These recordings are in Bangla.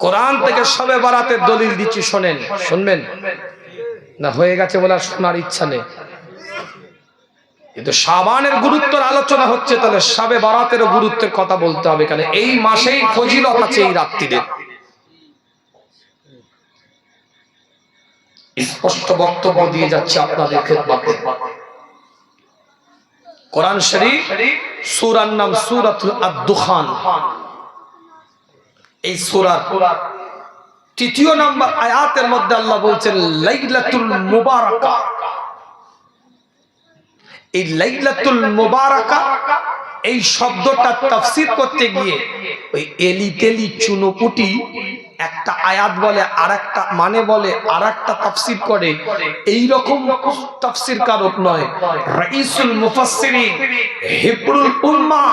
কোরআন থেকে সবে বারাতের দলিল দিচ্ছি, শোনেন, শুনবেন? না, হয়ে গেছে বলে আর শোনার ইচ্ছা নেই। কিন্তু সাবানের আলোচনা হচ্ছে, তাহলে সাবে বারাতেরও গুরুত্বের কথা বলতে হবে এই মাসেই ফজিলত আছে এই রাত্রিদের স্পষ্ট বক্তব্য দিয়ে যাচ্ছে আপনাদের খেদমতে। কোরআন শরীফ, সূরার নাম সূরাতুল আদ-দুখান। এই সুরার তৃতীয় নম্বর আয়াতের মধ্যে আল্লাহ বলছেন, লাইলাতুল মুবারাকা। এই লাইলাতুল মুবারাকা, এই শব্দটা তাফসীর করতে গিয়ে ওই এলি তেলি চুনোপুটি একটা আয়াত বলে আর একটা মানে বলে আর একটা তাফসির করে এই রকম তাফসির কারক নয় রাইসুল মুফাসসিরিন হিব্রুল উম্মাহ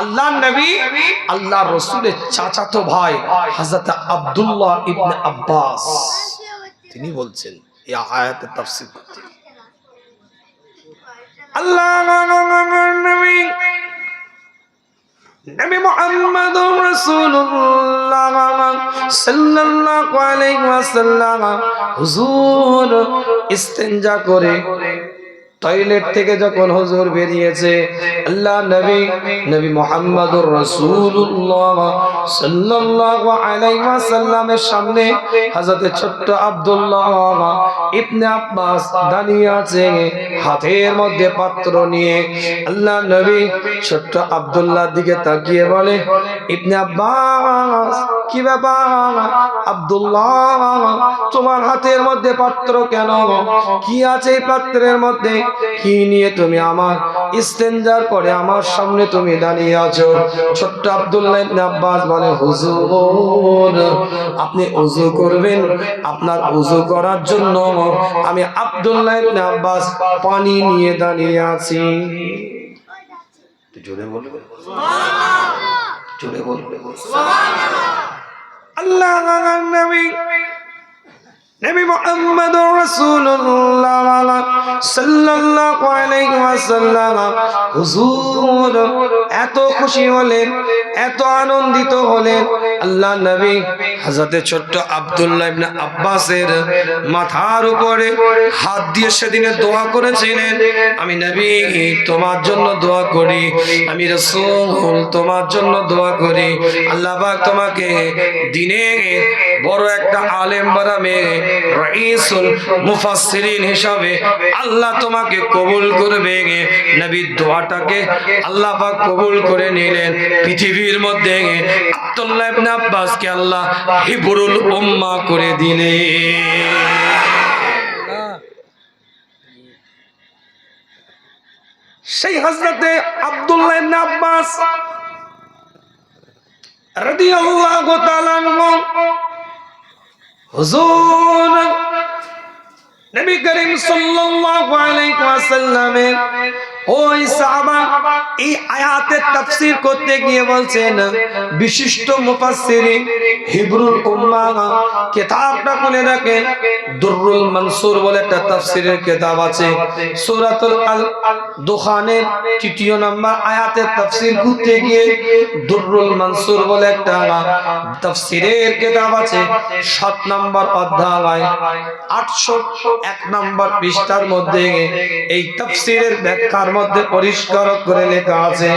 আল্লাহ নবী আল্লাহ রাসূলের চাচাতো ভাই হযরত আব্দুল্লাহ ইবনে আব্বাস তিনি বলছেন এই আয়াতের তাফসীর করতে আল্লাহ নবী নবী মুহাম্মদ রাসূলুল্লাহ সাল্লাল্লাহু আলাইহি ওয়াসাল্লাম হুজুর ইস্তেনজা করে টয়লেট থেকে যখন হুজুর বেরিয়েছে, আল্লাহ নবী নবী মুহাম্মদুর রাসূলুল্লাহ সাল্লাল্লাহু আলাইহি ওয়াসাল্লামের সামনে হযরত ছোট্ট আব্দুল্লাহ ইবনে আব্বাস দাঁড়িয়ে আছে, হাতের মধ্যে পাত্র নিয়ে। আল্লাহ নবী ছোট্ট আব্দুল্লাহর দিকে তাকিয়ে বলে, ইবনে আব্বাস, কি ব্যাপার? আব্দুল্লাহ, তোমার হাতের মধ্যে পাত্র কেন? কি আছে এই পাত্রের মধ্যে? কি নিয়ে তুমি আমার ইস্তেঞ্জার পরে আমার সামনে তুমি দাঁড়িয়ে আছো? ছোট্ট আব্দুল্লাহ ইবনে আব্বাস বলে হুজুর আপনি উযু করবেন। আপনার উযু করার জন্য আমি আব্দুল্লাহ ইবনে আব্বাস পানি নিয়ে দাঁড়িয়ে আছি। জোরে বলবে? জোরে বলবে? আল্লাহ নবী নবী মুহাম্মদ রাসূলুল্লাহ সাল্লাল্লাহু আলাইহি ওয়াসাল্লাম হুজুর, এত খুশি হলেন, এত আনন্দিত হলেন। আল্লাহ নবী হযরতে ছোট্ট আব্দুল্লাহ ইবনে আব্বাসের মাথার উপরে হাত দিয়ে সেদিনে দোয়া করেছিলেন। আমি নবী, তোমার জন্য দোয়া করি। আমি রাসূল, তোমার জন্য দোয়া করি। আল্লাহ পাক তোমাকে দিনে বড় একটা আলেম বানাবে। রাইসুল মুফাসসিরিন হিসাবে আল্লাহ তোমাকে কবুল করবে নবীর দোয়াটাকে আল্লাহ পাক কবুল করে নিলেন পৃথিবীর মধ্যে আব্দুল্লাহ ইবনে আব্বাসকে আল্লাহ হিবরুল উম্মাহ করে দিলেন। সেই হজরতে আব্দুল্লাহ আব্বাস রাদিয়াল্লাহু তাআলা হুজুর, নবী করিম সাল্লাল্লাহু আলাইহি ওয়াসাল্লামের ওই সাহাবা এই আয়াতের তাফসীর করতে গিয়ে বলছেন, বিশিষ্ট মুফাসসির হিব্রুল উম্মাহ কিতাবটা খুলে দেখেন দুররুল মানসুর বলে একটা তাফসীরের কিতাব আছে। সূরাতুল আল দুখানের তৃতীয় নাম্বার আয়াতের তাফসীর করতে গিয়ে দুররুল মানসুর বলে একটা তাফসীরের কিতাব আছে। সাত নাম্বার অধ্যায়, আটশো এক নাম্বার পৃষ্ঠার মধ্যে এই তাফসীরের ব্যাখ্যার মধ্যে পরিষ্কার করে লেখা আছে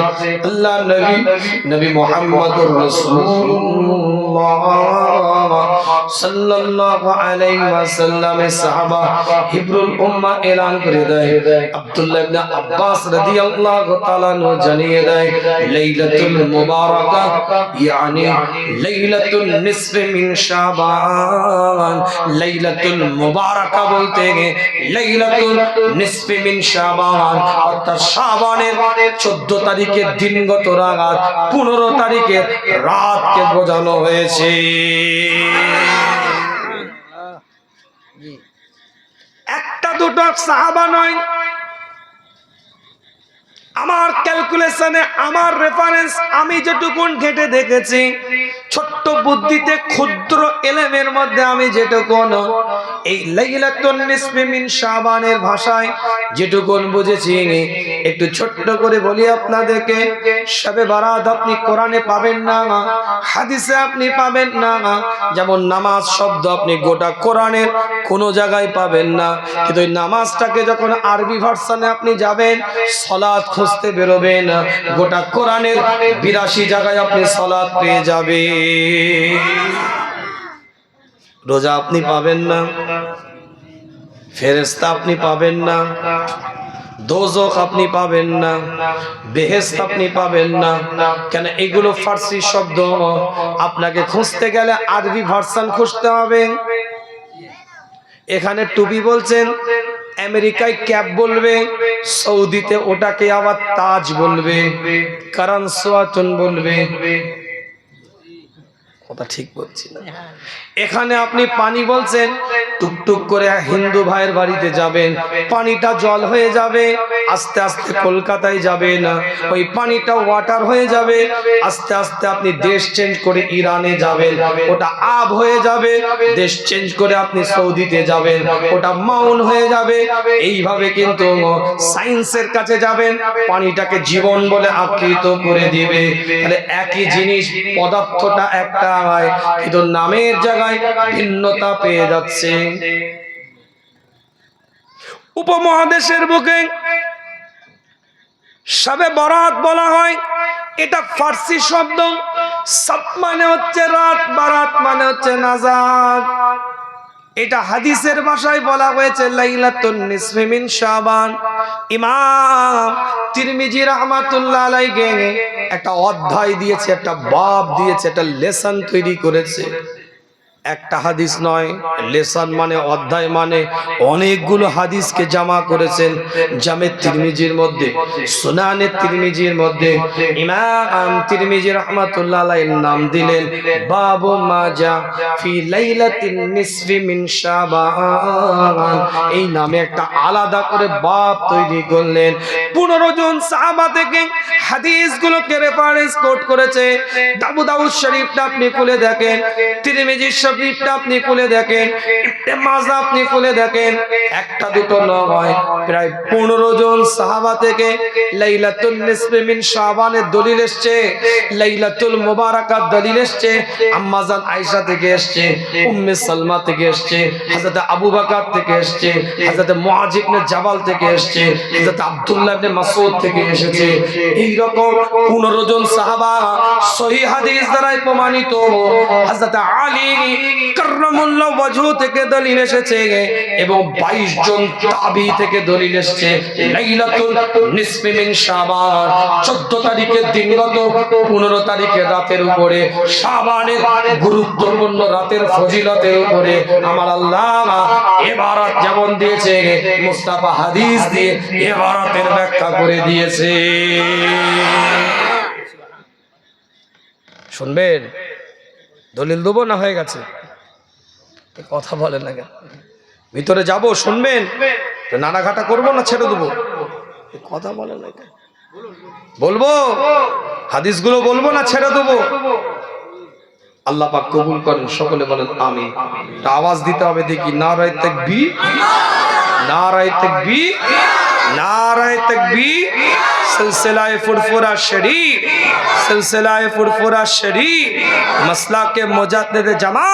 আল্লাহ নবী নবী মুহাম্মদুর রাসূলুল্লাহ। সাল্লাল্লাহু আলাইহি ওয়াসাল্লামের সাহাবা হিব্রুল উম্মাহ এলান করে দেয়। আব্দুল্লাহ ইবনে আব্বাস রাদিয়াল্লাহু তাআলা জানিয়ে দেয়, লাইলাতুল মুবারাকা, ইয়ানি লাইলাতুল নিসফ মিন শাবান। লাইলাতুল মুবারাকা বলতে লাইলাতুল নিসফ মিন শাবান, অর্থাৎ শাবানের 14 তারিখের দিনগত রাত 15 তারিখের রাতকে বোঝানো হয়েছে। একটা দুটো সাহাবা নয়। আমার ক্যালকুলেশনে আমার রেফারেন্স আমি যেটুকুন ঘেটে দেখেছি ছোট্ট বুদ্ধিতে ক্ষুদ্র এলেমের মধ্যে আমি যেটুকুন এই লাইলাতুন শাবানের ভাষায় যেটুকুন বুঝেছি একটু ছোট্ট করে বলি আপনাদেরকে সবে বারাত আপনি কোরআনে পাবেন না, হাদিসে আপনি পাবেন না, যেমন নামাজ শব্দ আপনি গোটা কোরআনের কোনো জায়গায় পাবেন না, কিন্তু ওই নামাজটাকে যখন আরবি ভার্সানে আপনি যাবেন, সলাৎ খুঁজতে বেরোবেন, গোটা কোরআনের বিরাশি জায়গায় আপনি সলাৎ পেয়ে যাবে রোজা আপনি পাবেন না। ফেরেস্তা আপনি পাবেন না। দোজক আপনি পাবেন না। বেহেস্ত আপনি পাবেন না। কেন এগুলো ফার্সি শব্দ। আপনাকে খুঁজতে গেলে আরবি ভার্সান খুঁজতে হবে। এখানে টুপি বলছেন, আমেরিকায় ক্যাপ বলবে, সৌদিতে ওটাকে আবার তাজ বলবে, কারণ সোয়াচন বলবে। কথা ঠিক বলছি না। এখানে আপনি পানি বলছেন টুকটুক করে হিন্দু ভাইয়ের বাড়িতে যাবেন পানিটা জল হয়ে যাবে আস্তে আস্তে কলকাতায় যাবেন ওই পানিটা ওয়াটার হয়ে যাবে আস্তে আস্তে আপনি দেশ চেঞ্জ করে ইরানে যাবেন ওটা আব হয়ে যাবে দেশ চেঞ্জ করে আপনি সৌদিতে যাবেন ওটা মাউন হয়ে যাবে এইভাবে কিন্তু সায়েন্সের কাছে যাবেন পানিটাকে জীবন বলে আখ্যিত করে দিবে। তাহলে একই জিনিস পদার্থটা একটা কিন্তু নামের জায়গায় ভিন্নতা পেয়ে যাচ্ছে। উপমহাদেশের বুকে সবে বরাত বলা হয়, এটা ফার্সি শব্দ। সব মানে হচ্ছে রাত, বারাত মানে হচ্ছে নাজাত। এটা হাদিসের ভাষায় বলা হয়েছে, লাইলাতুন নিসফি মিন শাবান। ইমাম তিরমিজি রাহমাতুল্লাহ আলাইহি একটা অধ্যায় দিয়েছে, একটা বাব দিয়েছে, একটা লেসন তৈরি করেছে। একটা হাদিস নয়, লেসন মানে অধ্যায় মানে অনেকগুলো হাদিসকে জামা করেছেন জামে তিরমিজির মধ্যে, সুনানে তিরমিজির মধ্যে, ইমাম তিরমিজি রহমাতুল্লাহ আলাইহির নাম দিলেন, বাবু মাজা ফি লাইলাতিন নিসফি মিন শাবান। এই নামে একটা আলাদা করে বাব তৈরি করলেন। পনেরো জন সাহাবা থেকে হাদিসগুলোকে রেফারেন্স কোট করেছে। দাবু দাউদ শরীফটা আপনি খুলে দেখেন। তিরমিজি আপনি খুলে দেখেন মাজা আপনি খুলে দেখেন, একটা দুটো নয়, প্রায় পনেরো জন সাহাবা থেকে লাইলাতুল শাবানের দলিল এসছে, লাইলাতুল দলিল এসছে আম্মাজান থেকে এসছে, উম্মে সালমা থেকে এসছে আবু বকর থেকে এসছে মুআজ ইবনে জাবাল থেকে এসছে আব্দুল্লাহ ইবনে মাসউদ থেকে এসেছে। এই রকম 15 জন সাহাবা সহিহ হাদিস দ্বারা প্রমাণিত, হযরত আলী কাররামুল্লাহ ওয়াজহু থেকে দলিল এসেছে এবং 22 জন তাবি থেকে দলিল এসেছে। লাইলাতুল নিসফি শাবান। 14 তারিখের দিনগত 15 তারিখের রাতের উপরে। শাবানের গুরুত্বপূর্ণ রাতের ফজিলতের উপরে। আমার আল্লাহ এবারত যেমন দিয়েছে, মুস্তাফা হাদিস দিয়ে এবারতের ব্যাখ্যা করে দিয়েছে। শুনবেন? দলিল দেবো না হয়ে গেছে? কথা বলে না কেন? ভিতরে যাব, শুনবেন? নানাঘাটা করব না ছেড়ে দেবো? কথা বলে না কেন? বলব? হাদিসগুলো বলব না ছেড়ে দেবো? আল্লাহ পাক কবুল করেন, সকলে বলেন আমি আওয়াজ দিতে হবে দেখি, নারায় তাকবি নারায় তাকবি নারায় তাকবি সিলসিলায় ফুরফুরা শরীফ সিলসিলায় ফুরফুরা শরীফ মসলাকে মোজাতে জামা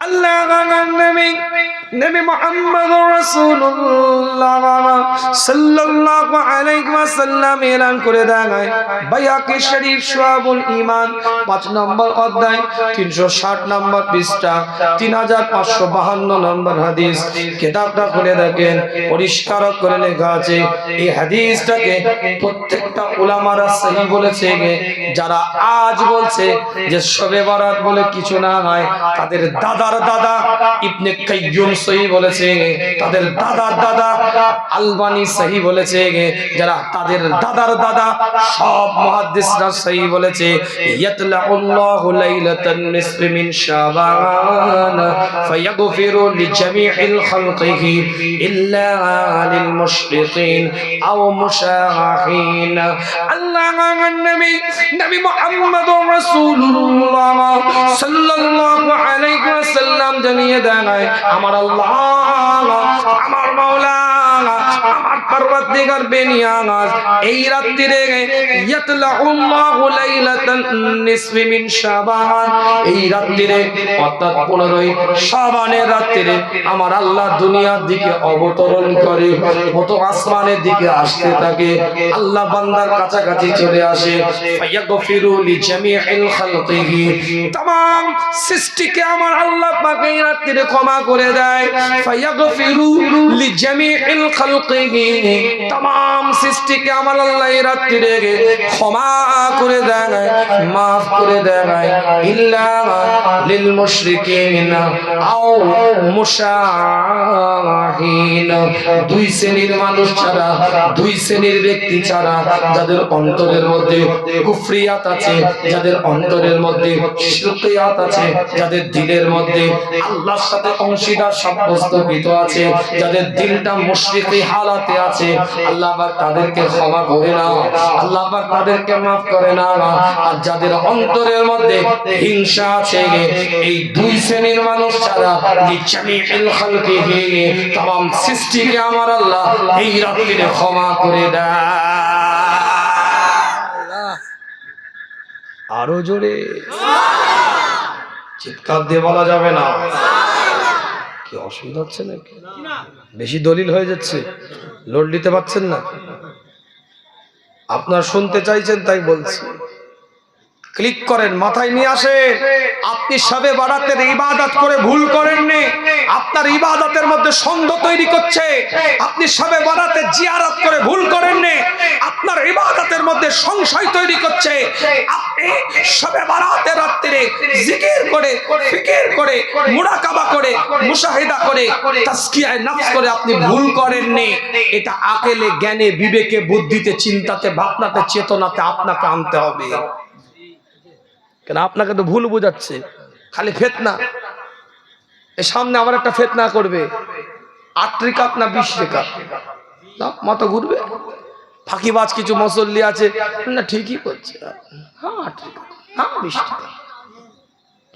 আল্লাহ নবী মুহাম্মদ রাসূলুল্লাহ সাল্লাল্লাহু আলাইহি ওয়াসাল্লাম এলান করে শরীফ ঈমান 5 নম্বর অধ্যায় 360 নম্বর পৃষ্ঠা 3552 নম্বর হাদিস। কিতাবটা খুলে দেখেন, পরিষ্কার করে লেখা আছে, এই হাদিসটাকে প্রত্যেকটা উলামারা সহি বলেছে যারা আজ বলছে যে শবে বরাত বলে কিছু না হয়, তাদের দাদার দাদা ইবনে কাইয়ুম সহি বলেছে, তাদের দাদার দাদা আলবানি সহি বলেছে, যারা তাদের দাদার দাদা, সব মুহাদ্দিসরা সহি বলেছে, ইয়াতলাউল্লাহু লাইলাতান নিসফি মিন শাবান, ফায়াগফিরু লিজামি'il খালকিহি ইল্লা লিল মুশরিকিন আও মুশাহিন আল্লাহ নবী নবী মুহাম্মদুর রাসূলুল্লাহ সাল্লাল্লাহু আলাইহি ওয়াসাল্লাম জানিয়ে দেন, আমার আল্লাহ আমার মাওলা আমার পরবর্তীকার বেনিয়াজ এই রাত্রিরে ইয়াতলাউল্লাহু লাইলাতান নিসফি মিন শাবান এই রাত্রিরে অর্থাৎ 15 শাবানের রাত্রিরে আমার আল্লাহ দুনিয়ার দিকে অবতরণ করে কত আসমানের দিকে আসতে থাকে আল্লাহ বান্দার কাছাকাছি চলে আসে ফায়াগফিরু লিজামি'il খালকিহি तमाम সৃষ্টিকে আমার আল্লাহ পাক এই রাত্রিরে ক্ষমা করে দেয় ফায়াগফিরু লিজামি'il খালকিহি তমাম সৃষ্টিকে আমার আল্লাহ ক্ষমা করে দেয় মাফ করে দেয় ইল্লা মুশরিকিন আও মুশাহিন। দুই শ্রেণির মানুষ ছাড়া, দুই শ্রেণির ব্যক্তি ছাড়া যাদের অন্তরের মধ্যে কুফরিয়াত আছে, যাদের অন্তরের মধ্যে শিরকিয়াত আছে, যাদের দিলের মধ্যে আল্লাহর সাথে অংশীদার সাব্যস্ত আছে, যাদের দিলটা মুশরিকি হাত হালাতে আছে। আল্লাহ পাক তাদেরকে ক্ষমা করে নাও। আল্লাহ পাক তাদেরকে মাফ করে নাও। আর যাদের অন্তরের মধ্যে হিংসা আছে এই দুই শ্রেণির মানুষ ছাড়া লিজামিল খালকিহি তাম সৃষ্টিকে আমার আল্লাহ এই রাত্রিরে ক্ষমা করে দেয়। আরও জোরে। চিৎকার দিয়ে বলা যাবে না। কি অসুবিধা হচ্ছে নাকি? বেশি দলিল হয়ে যাচ্ছে, লোড নিতে পারছেন না? আপনার শুনতে চাইছেন, তাই বলছি। ক্লিক করেন, মাথায় নিয়ে আসেন। আপনি সবে বাড়াতের ইবাদত করে ভুল করেননি। আপনার ইবাদতের মধ্যে সন্দেহ তৈরি করছে। আপনি সবে বাড়াতে জিয়ারত করে ভুল করেননি। আপনার ইবাদতের মধ্যে সংশয় তৈরি করছে। আপনি সবে বাড়াতে রাত্রিরে জিকির করে, ফিকির করে, মুরাকাবা করে, মুশাহিদা করে তাসকিয়ায়ে নফস করে আপনি ভুল করেননি। এটা আকেলে, জ্ঞানে, বিবেকে, বুদ্ধিতে, চিন্তাতে, ভাবনাতে, চেতনাতে আপনাকে আনতে হবে। কেন আপনাকে তো ভুল বোঝাচ্ছে? খালি ফেতনা। এর সামনে আবার একটা ফেতনা করবে। আট রেখাত না বিশ রেখাত না মাথা ঘুরবে। ফাঁকিবাজ কিছু মসল্লি আছে। না, ঠিকই করছে হ্যাঁ আট রেখাত হ্যাঁ বিশ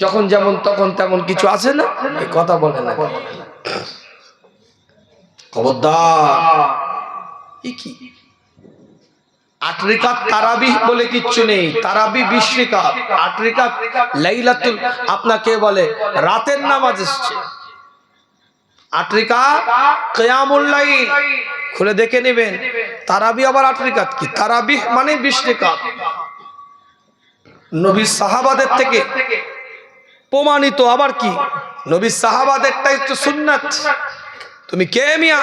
যখন যেমন তখন তেমন কিছু আছে না? এই কথা বলে না। খবরদার। কি? আট রিকাত তারাবি বলে কিচ্ছু নেই। তারাবি আপনাকে বলে? রাতের নামাজ এসছে। খুলে দেখে নেবেন। তারাবি আবার আট রিকাত কি? তারাবি মানে বিশ নবী সাহাবাদের থেকে প্রমাণিত আবার কি? নবী সাহাবাদেরটাই তো সুন্নাত। তুমি কে মিয়া?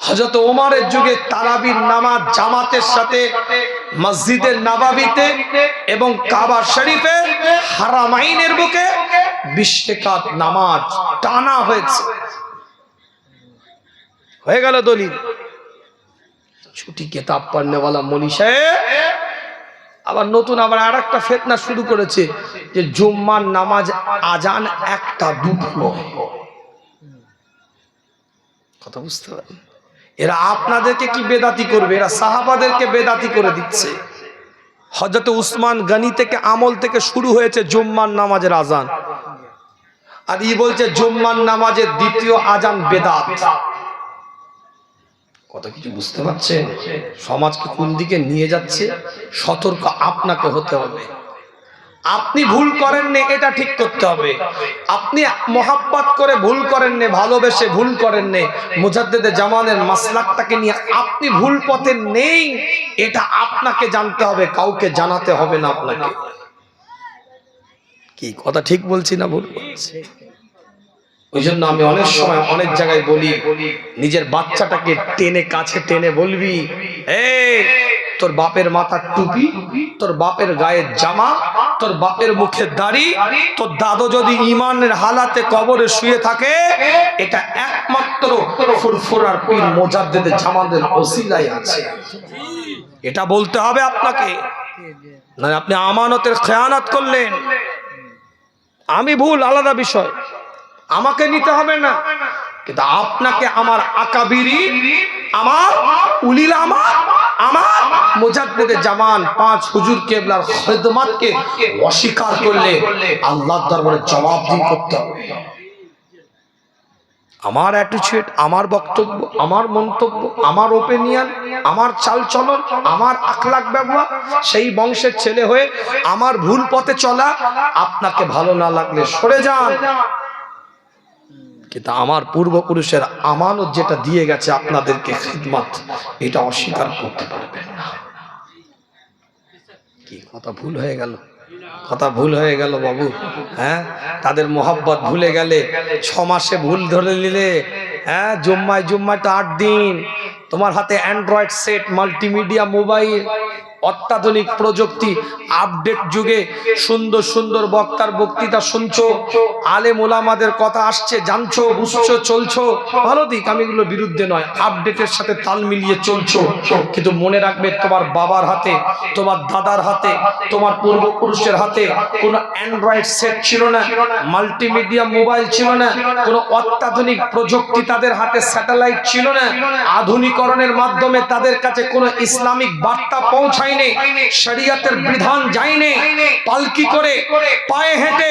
হজরত ওমারের যুগে তারাবির নামাজ জামাতের সাথে, মসজিদের নাবাবিতে এবং কাবা শরীফে হারামাইনের বুকে বিশেকাত নামাজ টানা হয়েছে। হয়ে গেল দলিল। ছুটি কেতাব পড়নেওয়ালা মনি আবার নতুন আবার আর একটা ফেতনা শুরু করেছে যে জুম্মার নামাজ আজান একটা দুটো কথা বুঝতে পারেন এরা আপনাদেরকে কি বেদাতি করবে? এরা সাহাবাদেরকে বেদাতি করে দিচ্ছে। হজরত উসমান গনি থেকে আমল থেকে শুরু হয়েছে জুম্মান নামাজের আজান। আর ই বলছে জুম্মান নামাজের দ্বিতীয় আজান বেদাত। কত কিছু বুঝতে পারছেন? সমাজকে কোন দিকে নিয়ে যাচ্ছে? সতর্ক আপনাকে হতে হবে। আপনি ভুল করেননি, এটা ঠিক করতে হবে। আপনি মোহাব্বত করে ভুল করেননি, ভালোবেসে ভুল করেননি, মুজাদ্দেদে জামানের মাসলাকটাকে নিয়ে আপনি ভুল পথে নেই, এটা আপনাকে জানতে হবে, কাউকে জানাতে হবে না আপনাকে। কি, কথা ঠিক বলছি না ভুল বলছি? ওই জন্য আমি অনেক সময় অনেক জায়গায় বলি, নিজের বাচ্চাটাকে টেনে, কাছে টেনে বলবি, এই তোর বাপের মাথার টুপি, তোর বাপের গায়ের জামা, তোর বাপের মুখে দাড়ি, তোর দাদু যদি ইমানের হালাতে কবরে শুয়ে থাকে, এটা একমাত্র ফুরফুরার পীর মোজাদ্দেদের জামাদের ওসিলাই আছে। এটা বলতে হবে আপনাকে না আপনি আমানতের খেয়ানত করলেন। আমি ভুল, আলাদা বিষয়। আমাকে নিতে হবে না। কিন্তু আপনাকে আমার আকাবিরি, আমার উলিল আমার আমার মুজাদ্দেদে জামান, পাঁচ হুজুর কেবলার খেদমতকে অস্বীকার করলে আল্লাহর দরবারে জবাব জবাবদিহি করতে হবে। আমার অ্যাটিচিউড আমার বক্তব্য, আমার মন্তব্য, আমার ওপিনিয়ন আমার চালচলন, আমার আখলাক ব্যবহার, সেই বংশের ছেলে হয়ে আমার ভুল পথে চলা, আপনাকে ভালো না লাগলে সরে যান। কিন্তু আমার পূর্বপুরুষের আমানত যেটা দিয়ে গেছে আপনাদেরকে খিদমাত, এটা অস্বীকার করতে পারবেন না। কি কথা ভুল হয়ে গেল? কথা ভুল হয়ে গেল বাবু হ্যাঁ? তাদের মোহাব্বত ভুলে গেলে ছ মাসে ভুল ধরে নিলে হ্যাঁ? জুম্মায় জুম্মায় তো আট দিন। তোমার হাতে অ্যান্ড্রয়েড সেট মাল্টিমিডিয়া মোবাইল অত্যাধুনিক প্রযুক্তি আপডেট যুগে সুন্দর সুন্দর বক্তার বক্তৃতা শুনছো আলে মোলামাদের কথা আসছে, জানছো, বুঝছ, চলছো। ভালো দিক, আমি এগুলোর বিরুদ্ধে নয় আপডেটের সাথে তাল মিলিয়ে চলছো। কিন্তু মনে রাখবে তোমার বাবার হাতে, তোমার দাদার হাতে, তোমার পূর্বপুরুষের হাতে কোনো অ্যান্ড্রয়েড সেট ছিল না মাল্টিমিডিয়া মোবাইল ছিল না, কোনো অত্যাধুনিক প্রযুক্তি তাদের হাতে স্যাটেলাইট ছিল না, আধুনিকরণের মাধ্যমে তাদের কাছে কোনো ইসলামিক বার্তা পৌঁছায়নি, শরিয়াতের বিধান যায়নি, পালকি করে, পায়ে হেঁটে,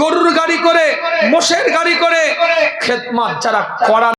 গরুর গাড়ি করে, মোষের গাড়ি করে, খেদমাত যারা করা